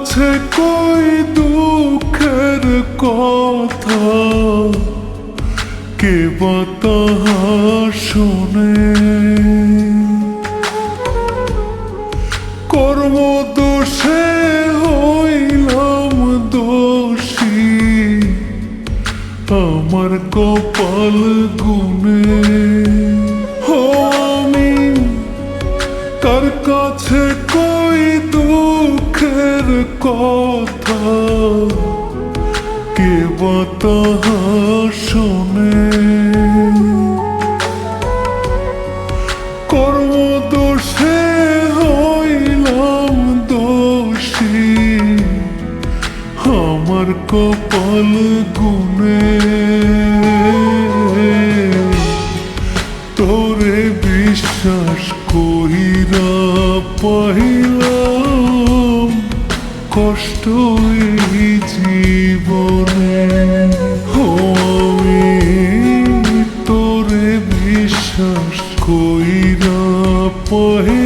কাছে কই দুঃখের কথা? কে বা তাহা শোনে? কর্ম দোষে হইলাম দোষী। আমার কপাল গুনে কথা কে তাহা হইলাম আমার কপাল তোরে বিশ্বাস কইরা পাইলাম কষ্ট এই জীবনে তোরে বিশ্বাস কইরা পাইলাম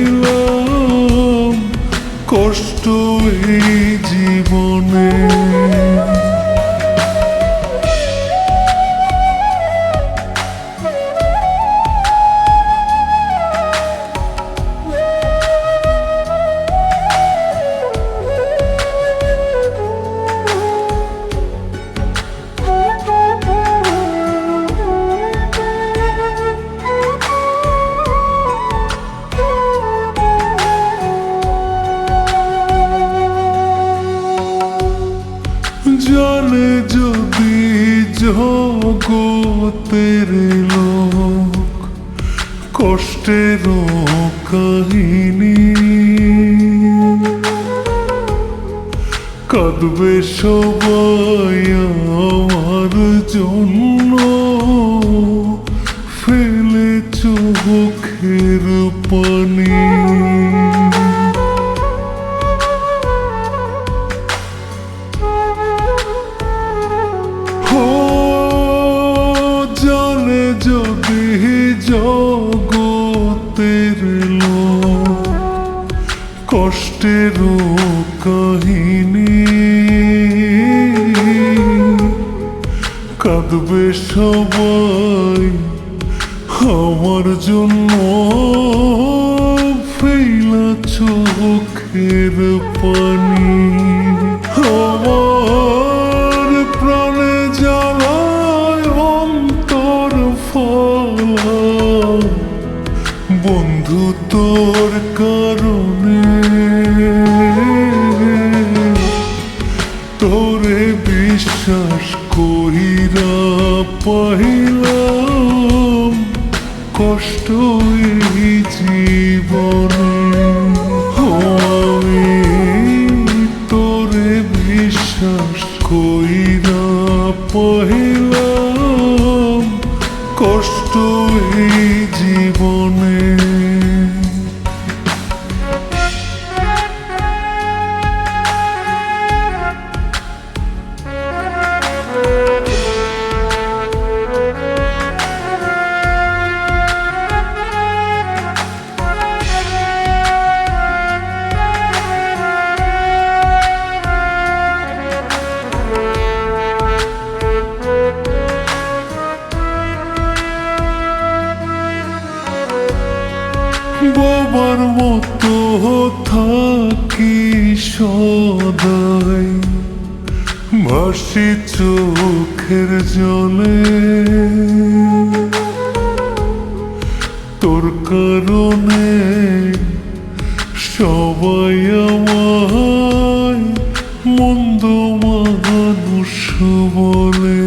যদি জগতের লোক কষ্টের কাহিনী কাঁদবে সবাই আমার জন্য ফেলে চোখের পানি জগতের কষ্টের কাহিনী। কাঁদবে সবাই আমার জন্য ফেলা চোখের পানি। বন্ধু, তোর কারণে। তোরে বিশ্বাস কইরা পাইলাম কষ্ট এই জীবনে। আমি তোরে বিশ্বাস কইরা পাইলাম বাবার মতো থাকি সদাই। ভাসি চোখের জলে। তোর কারণে সবাই আমায় মন্দ মানুষ বলে।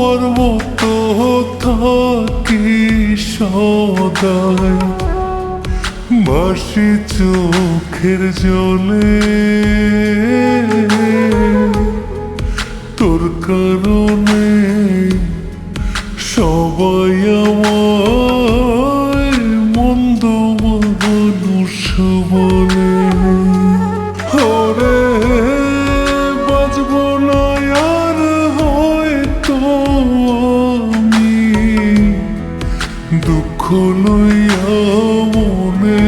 বোবার মতো থাকি সদায়। বাসি চোখের জলে কখনোই মনে।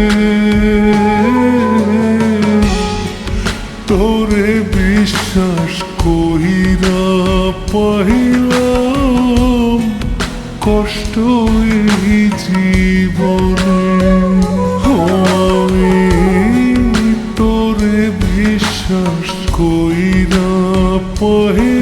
তোরে বিশ্বাস কহিরা পাহিলাম কষ্ট জীবনে। আমি তোরে বিশ্বাস কইরা পহিলাম